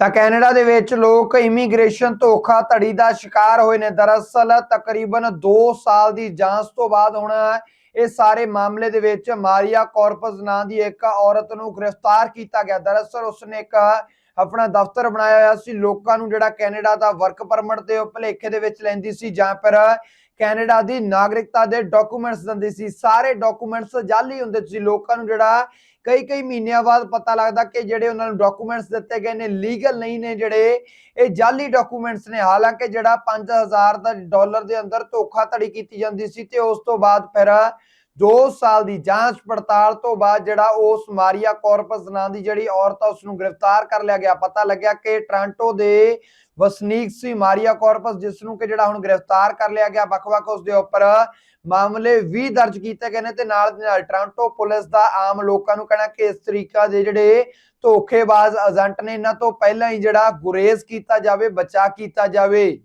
ਤਾਂ ਕੈਨੇਡਾ ਦੇ ਵਿੱਚ ਲੋਕ ਇਮੀਗ੍ਰੇਸ਼ਨ ਧੋਖਾ ਧੜੀ ਦਾ ਸ਼ਿਕਾਰ ਹੋਏ ਨੇ। ਦਰਅਸਲ ਤਕਰੀਬਨ 2 ਸਾਲ ਦੀ ਜਾਂਚ ਤੋਂ ਬਾਅਦ ਹੁਣ ਇਹ ਸਾਰੇ ਮਾਮਲੇ ਦੇ ਵਿੱਚ ਮਾਰੀਆ ਕਾਰਪਸ ਨਾਂ ਦੀ ਇੱਕ ਔਰਤ ਨੂੰ ਗ੍ਰਿਫਤਾਰ ਕੀਤਾ ਗਿਆ। ਦਰਅਸਲ ਉਸਨੇ ਇੱਕ ਆਪਣਾ ਦਫ਼ਤਰ ਬਣਾਇਆ ਹੋਇਆ ਸੀ। ਲੋਕਾਂ ਨੂੰ ਜਿਹੜਾ ਕੈਨੇਡਾ ਦਾ ਵਰਕ ਪਰਮਿਟ ਦੇ ਉਹ ਭਲੇਖੇ ਦੇ ਵਿੱਚ ਲੈਂਦੀ ਸੀ ਜਾਂ ਫਿਰ ਕੈਨੇਡਾ ਦੀ ਨਾਗਰਿਕਤਾ ਦੇ ਡਾਕੂਮੈਂਟਸ ਦਿੰਦੀ ਸੀ। ਸਾਰੇ ਡਾਕੂਮੈਂਟਸ ਜਾਲੀ ਹੁੰਦੇ ਸੀ। ਲੋਕਾਂ ਨੂੰ ਜਿਹੜਾ ਕਈ ਕਈ ਮਹੀਨਿਆਂ ਬਾਅਦ ਪਤਾ ਲੱਗਦਾ ਕਿ ਜਿਹੜੇ ਉਹਨਾਂ ਨੂੰ ਡਾਕੂਮੈਂਟਸ ਦਿੱਤੇ ਗਏ ਨੇ, ਲੀਗਲ ਨਹੀਂ ਨੇ ਜਿਹੜੇ, ਇਹ ਜਾਲੀ ਡਾਕੂਮੈਂਟਸ ਨੇ। ਹਾਲਾਂਕਿ ਜਿਹੜਾ 5000 ਦਾ ਡਾਲਰ ਦੇ ਅੰਦਰ ਧੋਖਾਧੜੀ ਕੀਤੀ ਜਾਂਦੀ ਸੀ ਤੇ ਉਸ ਤੋਂ ਬਾਅਦ ਫਿਰ 2 ਸਾਲ ਦੀ ਜਾਂਚ ਪੜਤਾਲ ਤੋਂ ਬਾਅਦ ਜਿਹੜਾ ਉਸ ਮਾਰੀਆ ਕਾਰਪਸ ਨਾਂ ਦੀ ਜਿਹੜੀ ਔਰਤ ਆ ਉਸ ਨੂੰ ਗ੍ਰਿਫਤਾਰ ਕਰ ਲਿਆ ਗਿਆ। ਪਤਾ ਲੱਗਿਆ ਕਿ ਟ੍ਰਾਂਟੋ ਦੇ ਵਸਨੀਕ ਸੀ ਮਾਰੀਆ ਕਾਰਪਸ ਜਿਸ ਨੂੰ ਕਿ ਜਿਹੜਾ ਹੁਣ ਗ੍ਰਿਫਤਾਰ ਕਰ ਲਿਆ ਗਿਆ। ਵੱਖ-ਵੱਖ ਉਸ ਦੇ ਉੱਪਰ ਮਾਮਲੇ ਵੀ ਦਰਜ ਕੀਤੇ ਗਏ ਨੇ ਤੇ ਨਾਲ ਦੀ ਨਾਲ ਟ੍ਰਾਂਟੋ ਪੁਲਿਸ ਦਾ ਆਮ ਲੋਕਾਂ ਨੂੰ ਕਹਿਣਾ ਕਿ ਇਸ ਤਰੀਕਾ ਦੇ ਜਿਹੜੇ ਧੋਖੇਬਾਜ਼ ਏਜੰਟ ਨੇ, ਇਹਨਾਂ ਤੋਂ ਪਹਿਲਾਂ ਹੀ ਜਿਹੜਾ ਗੁਰੇਜ਼ ਕੀਤਾ ਜਾਵੇ, ਬਚਾ ਕੀਤਾ ਜਾਵੇ।